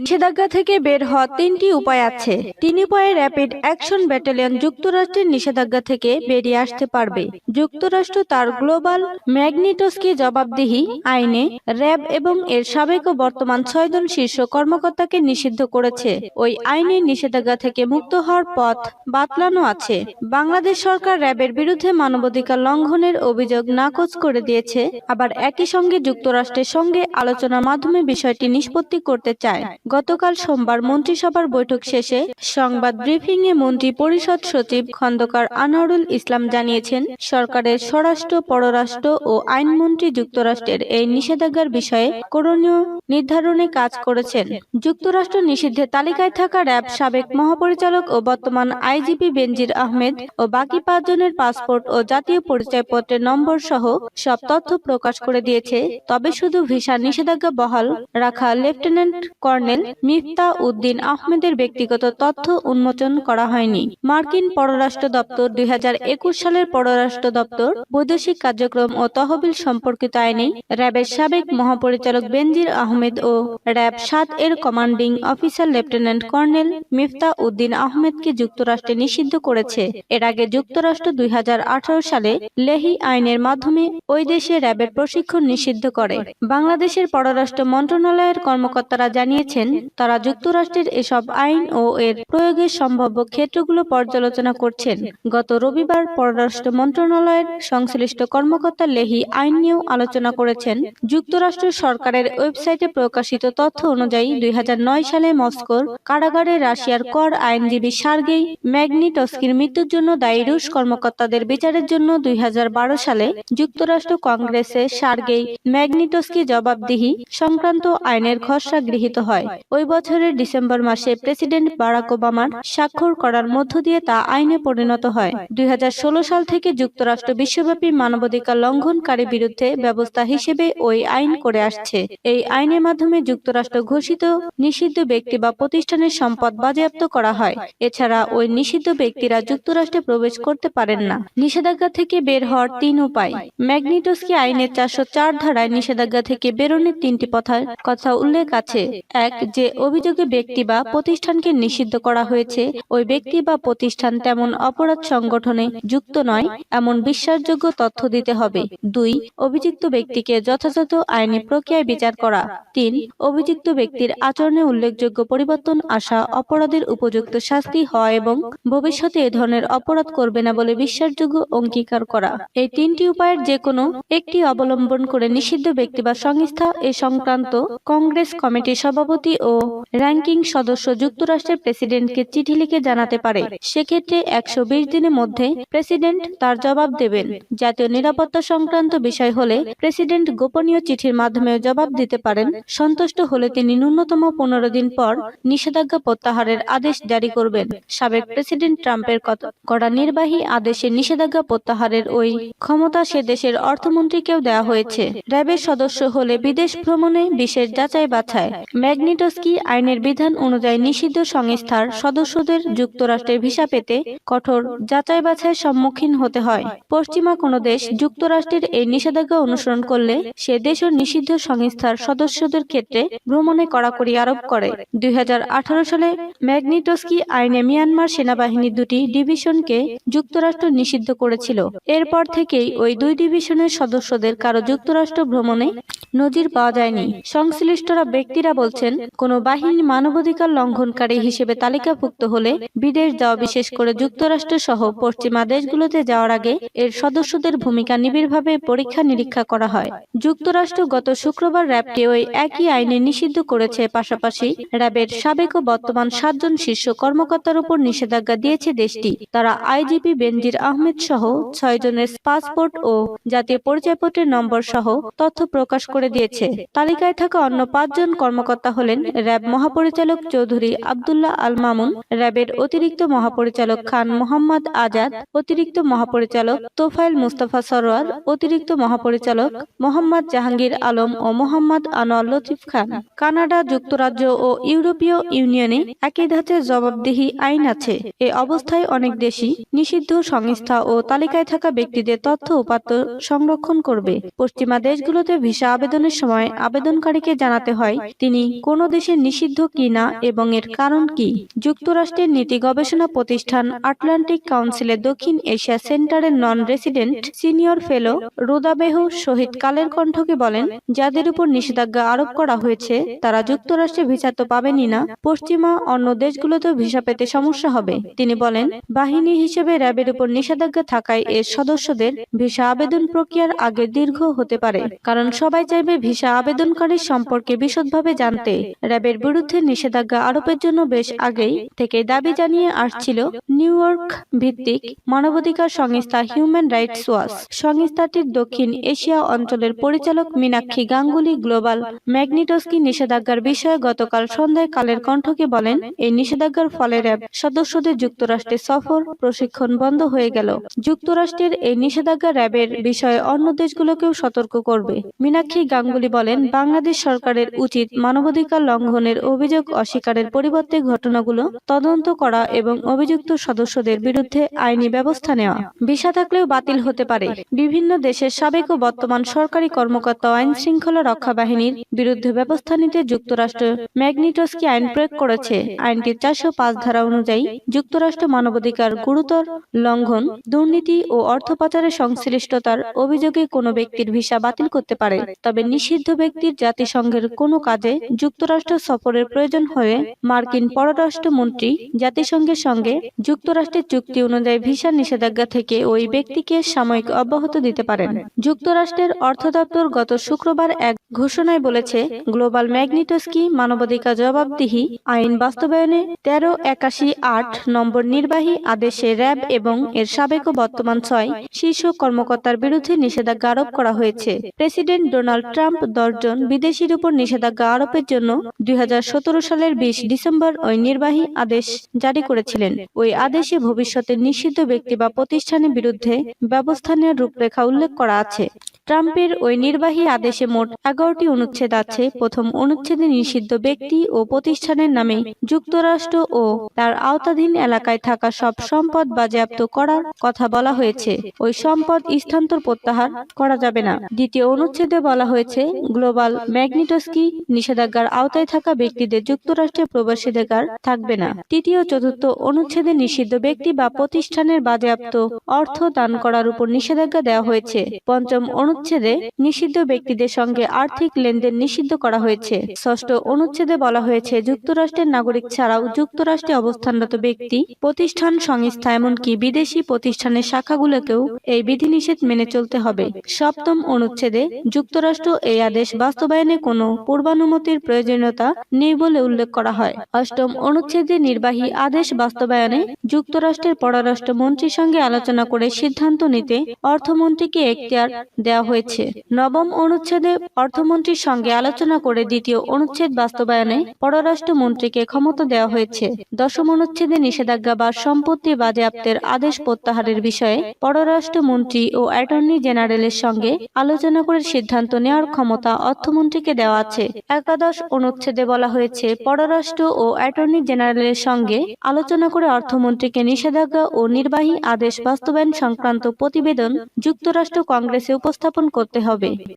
নিষেধাজ্ঞা থেকে বের হওয়ার তিনটি উপায় আছে। তিন উপায়ে র্যাপিড অ্যাকশন ব্যাটালিয়ন যুক্তরাষ্ট্রের নিষেধাজ্ঞা থেকে বেরিয়ে আসতে পারবে। যুক্তরাষ্ট্র তার গ্লোবাল ম্যাগনিটোসকে জবাবদিহি আইনে র্যাব এবং এর সাবেক ও বর্তমান ছয়জন শীর্ষ কর্মকর্তাকে নিষিদ্ধ করেছে। ওই আইনে নিষেধাজ্ঞা থেকে মুক্ত হওয়ার পথ বাতলানো আছে। বাংলাদেশ সরকার র্যাবের বিরুদ্ধে মানবাধিকার লঙ্ঘনের অভিযোগ নাকচ করে দিয়েছে। আবার একই সঙ্গে যুক্তরাষ্ট্রের সঙ্গে আলোচনার মাধ্যমে বিষয়টি নিষ্পত্তি করতে চায়। গতকাল সোমবার মন্ত্রিসভার বৈঠক শেষে সংবাদ ব্রিফিং এ মন্ত্রী পরিষদ সচিব খন্দকার আনোয়ারুল ইসলাম জানিয়েছেন, সরকারের স্বরাষ্ট্র, পররাষ্ট্র ও আইনমন্ত্রী যুক্তরাষ্ট্রের এই নিষেধাজ্ঞার বিষয়ে করণীয় নির্ধারণে কাজ করেছেন। যুক্তরাষ্ট্র নিষিদ্ধের তালিকায় থাকা র্যাব সাবেক মহাপরিচালক ও বর্তমান আইজিপি বেনজির আহমেদ ও বাকি পাঁচজনের পাসপোর্ট ও জাতীয় পরিচয়পত্রের নম্বর সহ সব তথ্য প্রকাশ করে দিয়েছে। তবে শুধু ভিসা নিষেধাজ্ঞা বহাল রাখা লেফটেন্যান্ট কর্নেল মিফতা উদ্দিন আহমেদের ব্যক্তিগত তথ্য উন্মোচন করা হয়নি। মার্কিন পররাষ্ট্র দপ্তর দুই হাজার একুশ সালের পররাষ্ট্র দপ্তর বৈদেশিক কার্যক্রম ও তহবিল সম্পর্কিত আইনে র্যাবের সাবেক মহাপরিচালক বেনজির আহমেদ ও র্যাব সাত এর commanding officer lieutenant colonel Mifta Uddin আহমেদকে যুক্তরাষ্ট্রে নিষিদ্ধ করেছে। এর আগে যুক্তরাষ্ট্র দুই হাজার আঠারো সালে লেহি আইনের মাধ্যমে ওই দেশে র্যাবের প্রশিক্ষণ নিষিদ্ধ করে। বাংলাদেশের পররাষ্ট্র মন্ত্রণালয়ের কর্মকর্তারা জানিয়েছেন তারা যুক্তরাষ্ট্রের এসব আইন ও এর প্রয়োগের সম্ভাব্য ক্ষেত্রগুলো পর্যালোচনা করছেন। গত রবিবার পররাষ্ট্র মন্ত্রণালয়ের সংশ্লিষ্ট কর্মকর্তা লেহি আইন নিয়েও আলোচনা করেছেন। যুক্তরাষ্ট্র সরকারের ওয়েবসাইটে প্রকাশিত তথ্য অনুযায়ী দুই হাজার নয় সালে মস্কোর কারাগারে রাশিয়ার কর আইনজীবী সার্গেই ম্যাগনিটস্কির মৃত্যুর জন্য দায়ী রুশ কর্মকর্তাদের বিচারের জন্য দুই হাজার বারো সালে যুক্তরাষ্ট্র কংগ্রেসে সার্গেই ম্যাগনিটস্কি জবাবদিহি সংক্রান্ত আইনের খসড়া গৃহীত হয়। ওই বছরের ডিসেম্বর মাসে প্রেসিডেন্ট বারাক ওবামার স্বাক্ষর করার মধ্য দিয়ে তা আইনে পরিণত হয়। দুই সাল থেকে যুক্তরাষ্ট্র বিশ্বব্যাপী মানবাধিকার লঙ্ঘনকারী বিরুদ্ধে ব্যবস্থা হিসেবে ওই আইন করে আসছে। এই আইনের মাধ্যমে যুক্তরাষ্ট্র ঘোষিত নিষিদ্ধ ব্যক্তি বা প্রতিষ্ঠানের সম্পদ বাজেয়াপ্ত করা হয়। এছাড়া ওই নিষিদ্ধ ব্যক্তিরা যুক্তরাষ্ট্রে প্রবেশ করতে পারেন না। নিষেধাজ্ঞা থেকে বের হওয়ার তিন উপায়। ম্যাগনিটোস্কি আইনের চারশো চার ধারায় নিষেধাজ্ঞা থেকে বেরোনোর তিনটি পথার কথা উল্লেখ আছে। এক যে অভিযোগে ব্যক্তি বা প্রতিষ্ঠানকে নিষিদ্ধ করা হয়েছে, ওই ব্যক্তি বা প্রতিষ্ঠান তেমন অপরাধ সংগঠনে যুক্ত নয়, এমন বিশ্বাসযোগ্য তথ্য দিতে হবে। দুই, অভিযুক্ত ব্যক্তিকে যথাযথ আইনি প্রক্রিয়ায় বিচার করা। তিন, অভিযুক্ত ব্যক্তির আচরণে উল্লেখযোগ্য পরিবর্তন আসা অপরাধের উপযুক্ত শাস্তি হয় এবং ভবিষ্যতে এ ধরনের অপরাধ করবে না বলে বিশ্বাসযোগ্য অঙ্গীকার করা। এই তিনটি উপায়ের যে কোনো একটি অবলম্বন করে নিষিদ্ধ ব্যক্তি বা সংস্থা এ সংক্রান্ত কংগ্রেস কমিটির সভাপতি ও র্যাঙ্কিং সদস্য যুক্তরাষ্ট্রের প্রেসিডেন্টকে চিঠি লিখে জানাতে পারে। সেক্ষেত্রে একশো দিনের মধ্যে প্রেসিডেন্ট তার জবাব দেবেন। জাতীয় নিরাপত্তা সংক্রান্ত বিষয় হলে প্রেসিডেন্ট গোপনীয় চিঠির মাধ্যমে জবাব দিতে পারেন। সন্তুষ্ট হলে তিনি ন্যূনতম পনেরো দিন পর নিষেধাজ্ঞা প্রত্যাহারের আদেশ জারি করবেন। সাবেক প্রেসিডেন্ট ট্রাম্পের করা নির্বাহী আদেশে নিষেধাজ্ঞা প্রত্যাহারের ওই ক্ষমতা সে দেশের অর্থমন্ত্রীকেও দেওয়া হয়েছে। র্যাবের সদস্য হলে বিদেশ ভ্রমণে বিশেষ যাচাই বাছাই ম্যাগনিটস্কি আইনের বিধান অনুযায়ী নিষিদ্ধ সংস্থার সদস্যদের যুক্তরাষ্ট্রের ভিসা পেতে কঠোর যাচাই বাছাইয়ের সম্মুখীন হতে হয়। পশ্চিমা কোনো দেশ যুক্তরাষ্ট্রের এই নিষেধাজ্ঞা অনুসরণ করলে সে দেশের নিষিদ্ধ সংস্থার সদস্যদের ক্ষেত্রে ভ্রমণে কড়াকড়ি আরোপ করে। দুই সালে ম্যাগনিটস্কি আইনে মিয়ানমার সেনাবাহিনীর দুটি ডিভিশনকে যুক্তরাষ্ট্র নিষিদ্ধ করেছিল। এরপর থেকেই ওই দুই ডিভিশনের সদস্যদের কারও যুক্তরাষ্ট্র ভ্রমণে নজির পাওয়া যায়নি। সংশ্লিষ্টরা ব্যক্তিরা বলছেন কোনো বাহিনী মানবাধিকার লঙ্ঘনকারী হিসেবে তালিকাভুক্ত হলে বিদেশ যাওয়া, বিশেষ করে যুক্তরাষ্ট্র সহ পশ্চিমা দেশগুলোতে যাওয়ার আগে এর সদস্যদের ভূমিকা নিবিড়ভাবে পরীক্ষা নিরীক্ষা করা হয়। যুক্তরাষ্ট্র গত শুক্রবার র্যাবকে ওই একই আইনে নিষিদ্ধ করেছে, পাশাপাশি র্যাবের সাবেক ও বর্তমান সাতজন শীর্ষ কর্মকর্তার উপর নিষেধাজ্ঞা দিয়েছে দেশটি। তারা আইজিপি বেনজির আহমেদ সহ ছয় জনের পাসপোর্ট ও জাতীয় পরিচয়পত্রের নম্বর সহ তথ্য প্রকাশ করে দিয়েছে। তালিকায় থাকা অন্য পাঁচজন কর্মকর্তা হলেন র্যাব মহাপরিচালক চৌধুরী আবদুল্লাহ আল মামুন, র্যাবের অতিরিক্ত মহাপরিচালক খান মোহাম্মদ আজাদ, অতিরিক্ত মহাপরিচালক তোফাইল মুস্তাফা সরোয়ার অতিরিক্ত মহাপরিচালক মোহাম্মদ জাহাঙ্গীর আলম ও মোহাম্মদ আনোয়ার লতিফ খান। কানাডা যুক্তরাজ্য ও ইউরোপীয় ইউনিয়নে একই ধাঁচের জবাবদিহি আইন আছে। এ অবস্থায় অনেক দেশই নিষিদ্ধ সংস্থা ও তালিকায় থাকা ব্যক্তিদের তথ্য উপাত্ত সংরক্ষণ করবে। পশ্চিমা দেশগুলোতে ভিসা আবেদনের সময় আবেদনকারীকে জানাতে হয়, তিনি কোন দেশে নিষিদ্ধ কিনা এবং এর কারণ কি? যুক্তরাষ্ট্রের নীতি গবেষণা প্রতিষ্ঠান আটলান্টিক কাউন্সিলের দক্ষিণ এশিয়া সেন্টারের নন রেসিডেন্ট সিনিয়র ফেলো রুদাবেহ শহীদ কালের কণ্ঠকে বলেন, যাদের উপর নিষেধাজ্ঞা আরোপ করা হয়েছে, তারা যুক্তরাষ্ট্রে ভিসা তো পাবেনই না। পশ্চিমা অন্য দেশগুলোতেও ভিসা পেতে সমস্যা হবে। তিনি বলেন, বাহিনী হিসেবে র্যাবের উপর নিষেধাজ্ঞা থাকায় এর সদস্যদের ভিসা আবেদন প্রক্রিয়ার আগে দীর্ঘ হতে পারে। কারণ সবাই চাইবে ভিসা আবেদনকারীর সম্পর্কে বিশদভাবে জানতে। র্যাবের বিরুদ্ধে নিষেধাজ্ঞা আরোপের জন্য বেশ আগেই থেকে দাবি জানিয়ে আসছিল নিউ ইয়র্ক ভিত্তিক মানবাধিকার সংস্থা হিউম্যান রাইটস ওয়াচ। সংস্থাটির দক্ষিণ এশিয়া অঞ্চলের পরিচালক মীনাক্ষী গাঙ্গুলি গ্লোবাল ম্যাগনিটস্কি নিষেধাজ্ঞার বিষয়ে গতকাল সন্ধ্যায় কালের কণ্ঠকে বলেন, এই নিষেধাজ্ঞার ফলে র্যাব সদস্যদের যুক্তরাষ্ট্রে সফর, প্রশিক্ষণ বন্ধ হয়ে গেল। যুক্তরাষ্ট্রের এই নিষেধাজ্ঞা র্যাবের বিষয়ে অন্য দেশগুলোকেও সতর্ক করবে। মীনাক্ষী গাঙ্গুলি বলেন, বাংলাদেশ সরকারের উচিত মানবাধিকার লঙ্ঘনের অভিযোগ অস্বীকারের পরিবর্তে ঘটনাগুলো তদন্ত করা এবং অভিযুক্ত সদস্যদের বিরুদ্ধে আইনি ব্যবস্থা নেওয়া। ভিসা থাকলেও বাতিল হতে পারে। বিভিন্ন দেশের সাবেক ও বর্তমান সরকারি কর্মকর্তা আইন শৃঙ্খলা রক্ষা বাহিনীর বিরুদ্ধে ব্যবস্থা নিতে যুক্তরাষ্ট্র ম্যাগনিটস্কি আইন প্রয়োগ করেছে। আইনটির চারশো পাঁচ ধারা অনুযায়ী যুক্তরাষ্ট্র মানবাধিকার গুরুতর লঙ্ঘন, দুর্নীতি ও অর্থ পাচারের সংশ্লিষ্টতার অভিযোগে কোনো ব্যক্তির ভিসা বাতিল করতে পারে। তবে নিষিদ্ধ ব্যক্তির জাতিসংঘের কোনো কাজে যুক্তরাষ্ট্র সফরের প্রয়োজন হয়ে মার্কিন পররাষ্ট্রমন্ত্রী জাতিসংঘের সঙ্গে যুক্তরাষ্ট্রের চুক্তি অনুযায়ী ভিসা নিষেধাজ্ঞা থেকে ওই ব্যক্তিকে সাময়িক অব্যাহত দিতে পারেন। যুক্তরাষ্ট্রের অর্থ দপ্তর গত শুক্রবার এক ঘোষণায় বলেছে, গ্লোবাল ম্যাগনিটস্কি মানবাধিকার জবাবদিহি আইন বাস্তবায়নে তেরো একাশি আট নম্বর নির্বাহী আদেশে র্যাব এবং এর সাবেক ও বর্তমান ছয় শীর্ষ কর্মকর্তার বিরুদ্ধে নিষেধাজ্ঞা আরোপ করা হয়েছে। প্রেসিডেন্ট ডোনাল্ড ট্রাম্প দশজন বিদেশির উপর নিষেধাজ্ঞা আরোপের জন্য দুই হাজার সতেরো সালের বিশ ডিসেম্বর ওই নির্বাহী আদেশ জারি করেছিলেন। ওই আদেশে ভবিষ্যতে নিষিদ্ধ ব্যক্তি বা প্রতিষ্ঠানের বিরুদ্ধে ব্যবস্থা নেওয়ার রূপরেখা উল্লেখ করা আছে। ট্রাম্পের ওই নির্বাহী আদেশে মোট এগারোটি অনুচ্ছেদ আছে। প্রথম অনুচ্ছেদে নিষিদ্ধ ব্যক্তি ও প্রতিষ্ঠানের নামে যুক্তরাষ্ট্র ও তার আওতাধীন এলাকায় থাকা সব সম্পদ বাজেয়াপ্ত করার কথা বলা হয়েছে। ওই সম্পদ স্থানান্তর প্রত্যাহার করা যাবে না। দ্বিতীয় অনুচ্ছেদে বলা হয়েছে, গ্লোবাল ম্যাগনিটস্কি নিষেধাজ্ঞার আওতায় থাকা ব্যক্তিদের যুক্তরাষ্ট্রে প্রবেশাধিকার থাকবে না। তৃতীয় চতুর্থ অনুচ্ছেদে নিষিদ্ধ ব্যক্তি বা প্রতিষ্ঠানের বাজেয়াপ্ত অর্থ দান করার উপর নিষেধাজ্ঞা দেওয়া হয়েছে। পঞ্চম অনুচ্ছেদে নিষিদ্ধ ব্যক্তিদের সঙ্গে আর্থিক লেনদেন নিষিদ্ধ করা হয়েছে। ষষ্ঠ অনুচ্ছেদে বলা হয়েছে, যুক্তরাষ্ট্রের নাগরিক ছাড়াও যুক্তরাষ্ট্রে অবস্থানরত ব্যক্তি, প্রতিষ্ঠান, সংস্থা এমনকি বিদেশি প্রতিষ্ঠানের শাখাগুলোকেও এই বিধিনিষেধ মেনে চলতে হবে। সপ্তম অনুচ্ছেদে যুক্তরাষ্ট্র এই আদেশ বাস্তবায়নে কোনো পূর্বানুমতির প্রয়োজনীয়তা নেই বলে উল্লেখ করা হয়। অষ্টম অনুচ্ছেদে নির্বাহী আদেশ বাস্তবায়নে যুক্তরাষ্ট্রের পররাষ্ট্র মন্ত্রীর সঙ্গে আলোচনা করে সিদ্ধান্ত নিতে অর্থমন্ত্রীকে এখতিয়ার দেওয়া হয়েছে। নবম অনুচ্ছেদে অর্থমন্ত্রীর সঙ্গে আলোচনা করে দ্বিতীয় অনুচ্ছেদ বাস্তবায়নে পররাষ্ট্র মন্ত্রীকে ক্ষমতা দেওয়া হয়েছে। দশম অনুচ্ছেদে নিষেধাজ্ঞা বা সম্পত্তি বাজেয়াপ্তের আদেশ প্রত্যাহারের বিষয়ে পররাষ্ট্র মন্ত্রী ও অ্যাটর্নি জেনারেলের সঙ্গে আলোচনা করে সিদ্ধান্ত নেওয়ার ক্ষমতা অর্থমন্ত্রীকে দেওয়া আছে। একাদশ অনুচ্ছেদে বলা হয়েছে, পররাষ্ট্র ও অ্যাটর্নি জেনারেলের সঙ্গে আলোচনা করে অর্থমন্ত্রীকে নিষেধাজ্ঞা ও নির্বাহী আদেশ বাস্তবায়ন সংক্রান্ত প্রতিবেদন যুক্তরাষ্ট্র কংগ্রেসে উপস্থাপন করতে হবে।